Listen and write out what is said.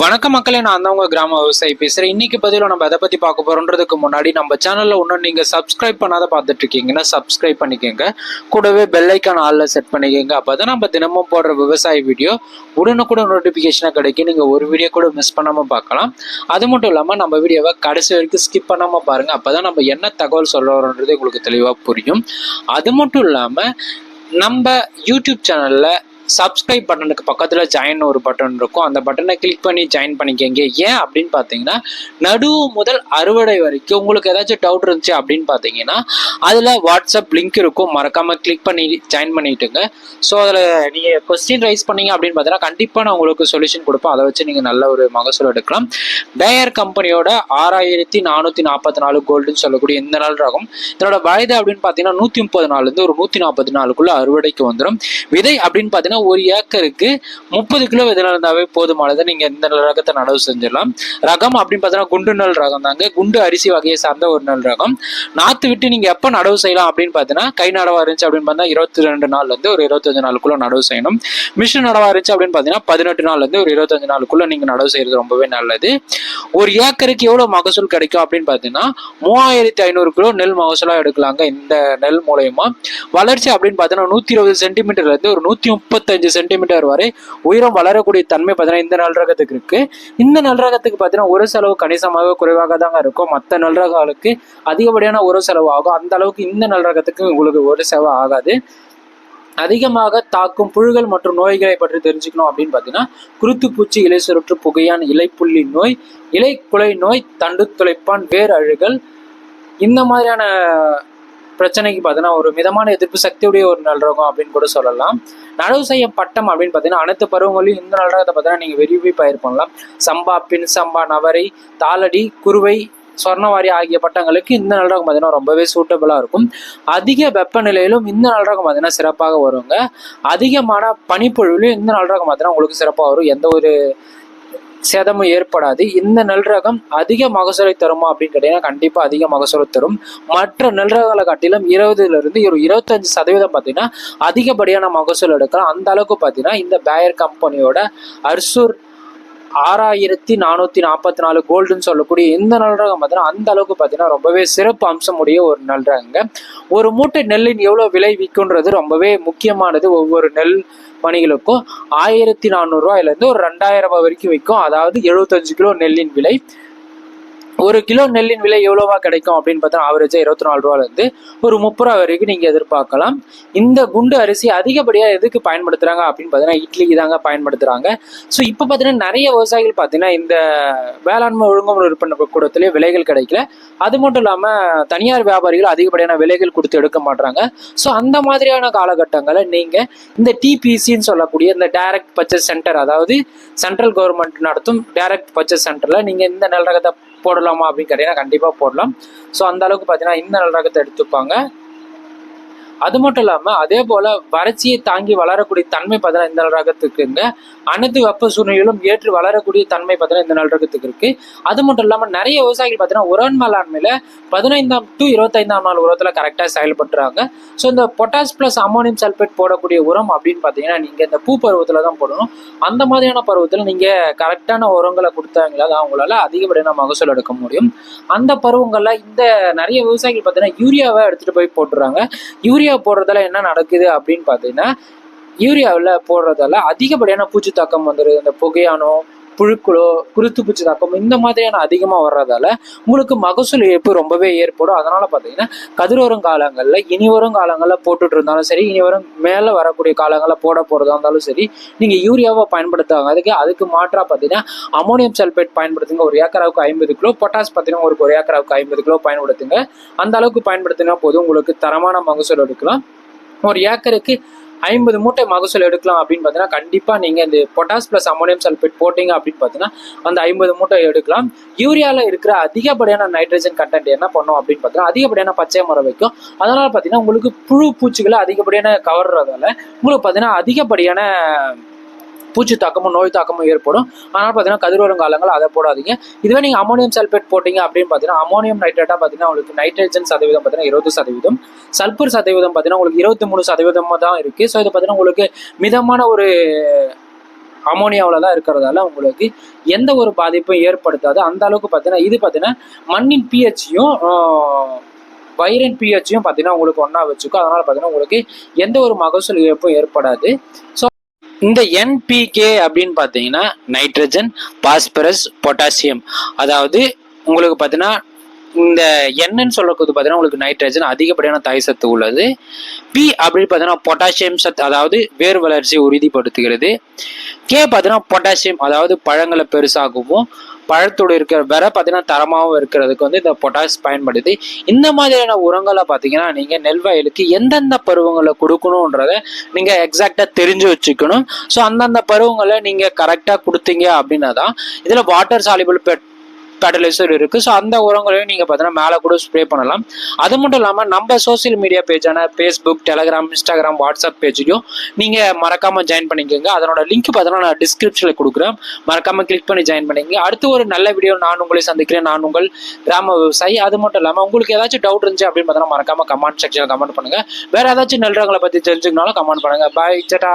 வணக்க மக்களே நான் தான் உங்க கிராம விவசாயி பேசுறேன். இன்னைக்கு பதில நம்ம எதை பத்தி பார்க்க போறோன்றதுக்கு முன்னாடி நம்ம சேனல்ல இன்னும் நீங்க சப்ஸ்கிரைப் பண்ணாத பார்த்துட்டு இருக்கீங்கன்னா சப்ஸ்கிரைப் பண்ணிக்கோங்க. கூடவே பெல் ஐக்கான் செட் பண்ணிக்கோங்க. அப்பதான் நம்ம தினமும் போடுற விவசாய வீடியோ உடனுக்குட நோட்டிபிகேஷனா கிடைக்கும். நீங்க ஒரு வீடியோ கூட மிஸ் பண்ணாம பார்க்கலாம். அது மட்டும் இல்லாம நம்ம வீடியோவை கடைசி வரைக்கும் ஸ்கிப் பண்ணாம பாருங்க. அப்பதான் நம்ம என்ன தகவல் சொல்ல வரோன்றது உங்களுக்கு தெளிவா புரியும். அது மட்டும் இல்லாம நம்ம யூடியூப் சேனல்ல சப்ஸ்கிரைப் பட்டனுக்கு பக்கத்தில் ஜாயின் ஒரு பட்டன் இருக்கும். அந்த பட்டனை கிளிக் பண்ணி ஜாயின் பண்ணிக்கங்க. ஏன் அப்படின்னு பார்த்தீங்கன்னா நடுவு முதல் அறுவடை வரைக்கும் உங்களுக்கு ஏதாச்சும் டவுட் இருந்துச்சு அப்படின்னு பார்த்தீங்கன்னா அதில் வாட்ஸ்அப் லிங்க் இருக்கும். மறக்காமல் கிளிக் பண்ணி ஜாயின் பண்ணிட்டுங்க. ஸோ அதில் நீங்கள் கொஸ்டின் ரைஸ் பண்ணீங்க அப்படின்னு பார்த்தீங்கன்னா கண்டிப்பாக நான் உங்களுக்கு சொல்யூஷன் கொடுப்பேன். அதை வச்சு நீங்கள் நல்ல ஒரு மகசூல் எடுக்கலாம். டயர் கம்பெனியோட ஆறாயிரத்தி நானூற்றி நாற்பத்தி நாலு கோல்டுன்னு சொல்லக்கூடிய இந்த நாள் ரகம். இதனோட வயது அப்படின்னு பார்த்தீங்கன்னா நூற்றி முப்பது நாள்லேருந்து ஒரு நூற்றி நாற்பது நாளுக்குள்ளே அறுவடைக்கு வந்துடும் விதை அப்படின்னு பார்த்தீங்கன்னா ஒரு ஏக்கருக்கு முப்பது கிலோ விதை இருந்தாவே போதுமானது நீங்கள் இந்த ரகத்தை நடவு செஞ்சிடலாம். ரகம் அப்படின்னு பார்த்தீங்கன்னா குண்டு நல் ரகம் தாங்க. குண்டு அரிசி வகையை சார்ந்த ஒரு நல் ரகம். நாற்று விட்டு நீங்கள் எப்போ நடவு செய்யலாம் அப்படின்னு பார்த்தீங்கன்னா கை நடவா இருந்துச்சு அப்படின்னு பார்த்தா இருபத்தி ரெண்டு நாள்லேருந்து ஒரு இருபத்தஞ்சு நாளுக்குள்ள நடவு செய்யணும். மிஷின் நடவா இருந்துச்சு அப்படின்னு பார்த்தீங்கன்னா பதினெட்டு நாள்லேருந்து ஒரு இருபத்தஞ்சு நாளுக்குள்ள நீங்கள் நடவு செய்யறது ரொம்பவே நல்லது. ஒரு ஏக்கருக்கு எவ்வளோ மகசூல் கிடைக்கும் அப்படின்னு பார்த்தீங்கன்னா மூவாயிரத்தி ஐநூறு கிலோ நெல் மகசூலாக எடுக்கலாங்க. இந்த நெல் மூலயமா. வளர்ச்சி அப்படின்னு பார்த்தீங்கன்னா நூற்றி இருபது சென்டிமீட்டர்லேருந்து ஒரு நூற்றி முப்பத்தஞ்சு சென்டிமீட்டர் வரை உயரம் வளரக்கூடிய தன்மை பார்த்தீங்கன்னா இந்த நல் ரகத்துக்கு இருக்கு. இந்த நல் ரகத்துக்கு பார்த்தீங்கன்னா ஒரு செலவு கணிசமாக குறைவாக தாங்க இருக்கும். மற்ற நல் ரகங்களுக்கு அதிகப்படியான ஒரு செலவு ஆகும். அந்த அளவுக்கு இந்த நல் ரகத்துக்கு உங்களுக்கு ஒரு செலவு ஆகாது. அதிகமாக தாக்கும் புழுகள் மற்றும் நோய்களை பற்றி தெரிஞ்சுக்கணும் அப்படின்னு பார்த்தீங்கன்னா குருத்துப்பூச்சி இலை சுருற்று புகையான் இலைப்புள்ளி நோய் இலை குலை நோய் தண்டு துளைப்பான் வேர் அழுகல் இந்த மாதிரியான பிரச்சனைக்கு பார்த்தீங்கன்னா ஒரு மிதமான எதிர்ப்பு சக்தியுடைய ஒரு நல்ரகம் அப்படின்னு கூட சொல்லலாம். நடவு செய்ய பட்டம் அப்படின்னு பார்த்தீங்கன்னா அனைத்து பருவங்களையும் இந்த நல்ரகத்தை பார்த்தீங்கன்னா நீங்கள் விரும்பி பயிர் பண்ணலாம். சம்பா பின் சம்பா நவரை தாளடி குருவை சொர்ணவாரி ஆகிய பட்டங்களுக்கு இந்த நல்ரகம் பார்த்தீங்கன்னா ரொம்பவே சூட்டபிளாக இருக்கும். அதிக வெப்பநிலையிலும் இந்த நல்ரகம் பார்த்தீங்கன்னா சிறப்பாக வருங்க. அதிகமான பனிப்பொழிவிலும் இந்த நல்ரகம் பார்த்தீங்கன்னா உங்களுக்கு சிறப்பாக வரும். எந்த ஒரு சேதமும் ஏற்படாது. இந்த நெல் ரகம் அதிக மகசூலை தருமா அப்படின்னு கேட்டீங்கன்னா கண்டிப்பா அதிக மகசூலை தரும். மற்ற நெல் ரகங்களை காட்டிலும் இருபதுல இருந்து ஒரு இருபத்தஞ்சு சதவீதம் பார்த்தீங்கன்னா அதிகப்படியான மகசூல் எடுக்கலாம். அந்த அளவுக்கு பார்த்தீங்கன்னா இந்த பேயர் கம்பெனியோட அர்சூர் ஆறாயிரத்தி நானூத்தி நாற்பத்தி நாலு கோல்டுன்னு சொல்லக்கூடிய இந்த நல்ரகம் பார்த்தீங்கன்னா அந்த அளவுக்கு பார்த்தீங்கன்னா ரொம்பவே சிறப்பு அம்சம் உடைய ஒரு நல்ரகங்க. ஒரு மூட்டை நெல்லின் எவ்வளவு விலை விற்குன்றது ரொம்பவே முக்கியமானது. ஒவ்வொரு நெல் பணிகளுக்கும் ஆயிரத்தி நானூறுரூவாயிலேருந்து ஒரு ரெண்டாயிரம் ரூபாய் வரைக்கும் விற்கும். அதாவது எழுபத்தஞ்சு கிலோ நெல்லின் விலை. ஒரு கிலோ நெல்லின் விலை எவ்வளோவா கிடைக்கும் அப்படின்னு பார்த்தா ஆவரேஜாக இருபத்தி நாலு ரூபாலேருந்து ஒரு முப்பது ரூபா வரைக்கும் நீங்கள் எதிர்பார்க்கலாம். இந்த குண்டு அரிசி அதிகப்படியாக எதுக்கு பயன்படுத்துகிறாங்க அப்படின்னு பார்த்தீங்கன்னா இட்லிக்கு தாங்க பயன்படுத்துகிறாங்க ஸோ இப்போ பார்த்தீங்கன்னா நிறைய விவசாயிகள் பார்த்தீங்கன்னா இந்த வேளாண்மை ஒழுங்குமுறை விற்பனை கூடத்திலே விலைகள் கிடைக்கல. அது மட்டும் இல்லாமல் தனியார் வியாபாரிகள் அதிகப்படியான விலைகள் கொடுத்து எடுக்க மாட்டுறாங்க ஸோ அந்த மாதிரியான காலகட்டங்களில் நீங்கள் இந்த டிபிசின்னு சொல்லக்கூடிய இந்த டைரக்ட் பர்ச்சேஸ் சென்டர் அதாவது சென்ட்ரல் கவர்மெண்ட் நடத்தும் டைரக்ட் பர்ச்சேஸ் சென்டரில் நீங்கள் இந்த நெல் ரகத்தை போடலாமா அப்படின்னு கேட்டீங்கன்னா கண்டிப்பாக போடலாம். ஸோ அந்த அளவுக்கு பார்த்தீங்கன்னா இந்த நல்ல ரகத்தை எடுத்துப்பாங்க. அது மட்டும் இல்லாமல் அதே போல் வறட்சியை தாங்கி வளரக்கூடிய தன்மை பார்த்தீங்கன்னா இந்த நல் ரகத்துக்குங்க அனைத்து வெப்ப சூழ்நிலையிலும் ஏற்று வளரக்கூடிய தன்மை பார்த்தீங்கன்னா இந்த நல் ரகத்துக்கு இருக்கு. அது மட்டும் இல்லாமல் நிறைய விவசாயிகள் பார்த்தீங்கன்னா உரன் மேலாண்மையில பதினைந்தாம் டு இருபத்தைந்தாம் நாள் உரத்தில் கரெக்டாக செயல்படுறாங்க ஸோ இந்த பொட்டாஸ் ப்ளஸ் அமோனியம் சல்ஃபேட் போடக்கூடிய உரம் அப்படின்னு பார்த்தீங்கன்னா நீங்கள் இந்த பூ பருவத்தில் தான் போடணும். அந்த மாதிரியான பருவத்தில் நீங்கள் கரெக்டான உரங்களை கொடுத்தாங்களா தான் அவங்களால அதிகப்படியான மகசூல் எடுக்க முடியும். அந்த பருவங்களில் இந்த நிறைய விவசாயிகள் பார்த்தீங்கன்னா யூரியாவை எடுத்துகிட்டு போய் போட்டுறாங்க. யூரியா போடுறதால என்ன நடக்குது அப்படின்னு பார்த்தீங்கன்னா யூரியாவில் போடுறதால அதிகப்படியான பூச்சி தாக்கம் வந்துடுது இந்த புகையானோ புழுக்களோ குருத்து பூச்சி தாக்கம் இந்த மாதிரியான அதிகமாக வர்றதால உங்களுக்கு மகசூல் இழப்பு ரொம்பவே ஏற்படும். அதனால பார்த்தீங்கன்னா கதிரோரம் காலங்களில் இனி வரும் காலங்களில் போட்டுட்டு இருந்தாலும் சரி இனி வரும் மேலே வரக்கூடிய காலங்களில் போட போகிறதா இருந்தாலும் சரி நீங்கள் யூரியாவை பயன்படுத்துவாங்க அதுக்கு அதுக்கு மாற்றாக பார்த்தீங்கன்னா அமோனியம் சல்பேட் பயன்படுத்துங்க. ஒரு ஏக்கராவுக்கு ஐம்பது கிலோ பொட்டாஸ் பார்த்தீங்கன்னா ஒரு ஒரு ஏக்கராவுக்கு ஐம்பது கிலோ பயன்படுத்துங்க. அந்த அளவுக்கு பயன்படுத்தினா போதும். உங்களுக்கு தரமான மகசூல் எடுக்கலாம். ஒரு ஏக்கருக்கு ஐம்பது மூட்டை மகசூல் எடுக்கலாம் அப்படின்னு பார்த்தீங்கன்னா கண்டிப்பாக நீங்கள் இந்த பொட்டாஸ் ப்ளஸ் அமோனியம் சல்பேட் போட்டிங்க அப்படின்னு பார்த்தீங்கன்னா அந்த ஐம்பது மூட்டை எடுக்கலாம். யூரியாவில் இருக்கிற அதிகப்படியான நைட்ரஜன் கண்டென்ட் என்ன பண்ணும் அப்படின்னு பார்த்தீங்கன்னா அதிகப்படியான பச்சை மரம் வைக்கும். அதனால் பார்த்தீங்கன்னா உங்களுக்கு புழு பூச்சிகளை அதிகப்படியான கவர்றதால உங்களுக்கு பார்த்தீங்கன்னா அதிகப்படியான பூச்சி தாக்கமும் நோய் தாக்கமும் ஏற்படும். ஆனால் பார்த்தீங்கன்னா கதிர்வரும் காலங்கள் அதை போடாதீங்க. இதுவே நீங்கள் அமோனியம் சல்பேட் போட்டிங்க அப்படின்னு பார்த்தீங்கன்னா அமோனியம் நைட்ரேட்டாக பார்த்தீங்கன்னா உங்களுக்கு நைட்ரஜன் சதவீதம் பார்த்தீங்கன்னா இருபது சதவீதம். சல்பர் சதவீதம் பார்த்தீங்கன்னா உங்களுக்கு இருபத்தி மூணு சதவீதமாக தான் இருக்குது ஸோ இது பார்த்தீங்கன்னா உங்களுக்கு மிதமான ஒரு அமோனியாவில் தான் இருக்கிறதால உங்களுக்கு எந்த ஒரு பாதிப்பும் ஏற்படுத்தாது. அந்த அளவுக்கு பார்த்தீங்கன்னா இது பார்த்தீங்கன்னா மண்ணின் பிஹெச்சியும் வைரன் பிஹெச்யும் பார்த்தீங்கன்னா உங்களுக்கு ஒன்றா வச்சுக்கும். அதனால் பார்த்தீங்கன்னா உங்களுக்கு எந்த ஒரு மகசூல் இழப்பும் ஏற்படாது. ஸோ இந்த என்பிகே அப்படின்னு பார்த்தீங்கன்னா நைட்ரஜன் பாஸ்பரஸ் பொட்டாசியம் அதாவது உங்களுக்கு பார்த்தீங்கன்னா இந்த எண்ணென்னு சொல்லக்கூது பார்த்தீங்கன்னா உங்களுக்கு நைட்ரஜன் அதிகப்படியான தாய் சத்து உள்ளது. பி அப்படின்னு பார்த்தீங்கன்னா பொட்டாசியம் சத்து அதாவது வேர் வளர்ச்சியை உறுதிப்படுத்துகிறது. கே பார்த்தீங்கன்னா பொட்டாசியம் அதாவது பழங்களை பெருசாகவும் பழத்தோடு இருக்கிற வர பார்த்தீங்கன்னா தரமாகவும் இருக்கிறதுக்கு வந்து இந்த பொட்டாஷ் பயன்படுது. இந்த மாதிரியான உரங்களை பார்த்தீங்கன்னா நீங்கள் நெல் வயலுக்கு எந்தெந்த பருவங்களை கொடுக்கணுன்றத நீங்கள் எக்ஸாக்டாக தெரிஞ்சு வச்சுக்கணும். ஸோ அந்தந்த பருவங்களை நீங்கள் கரெக்டாக கொடுத்தீங்க அப்படின்னா தான் இதில் வாட்டர் சாலிபிள் பெட் ஃபர்டிலைசர் இருக்குது ஸோ அந்த உரங்களையும் நீங்கள் பார்த்தீங்கன்னா மேலே கூட ஸ்ப்ரே பண்ணலாம். அது மட்டும் இல்லாமல் நம்ம சோஷியல் மீடியா பேஜான ஃபேஸ்புக் டெலகிராம் இன்ஸ்டாகிராம் வாட்ஸ்அப் பேஜையும் நீங்கள் மறக்காமல் ஜாயின் பண்ணிக்கோங்க. அதனோட லிங்க் பார்த்தீங்கன்னா நான் டிஸ்கிரிப்ஷனில் கொடுக்குறேன். மறக்காமல் கிளிக் பண்ணி ஜாயின் பண்ணிக்கங்க. அடுத்து ஒரு நல்ல வீடியோ நான் உங்களை சந்திக்கிறேன். நான் உங்கள் கிராம விவசாயி. அது மட்டும் இல்லாமல் உங்களுக்கு ஏதாச்சும் டவுட் இருந்துச்சு அப்படின்னு பார்த்தீங்கன்னா மறக்காமல் கமெண்ட் செக்ஷனில் கமெண்ட் பண்ணுங்கள் வேறு ஏதாச்சும் நெல்றவங்களை பற்றி தெரிஞ்சுக்கனாலும் கமெண்ட் பண்ணுங்கள் பாய் சட்டா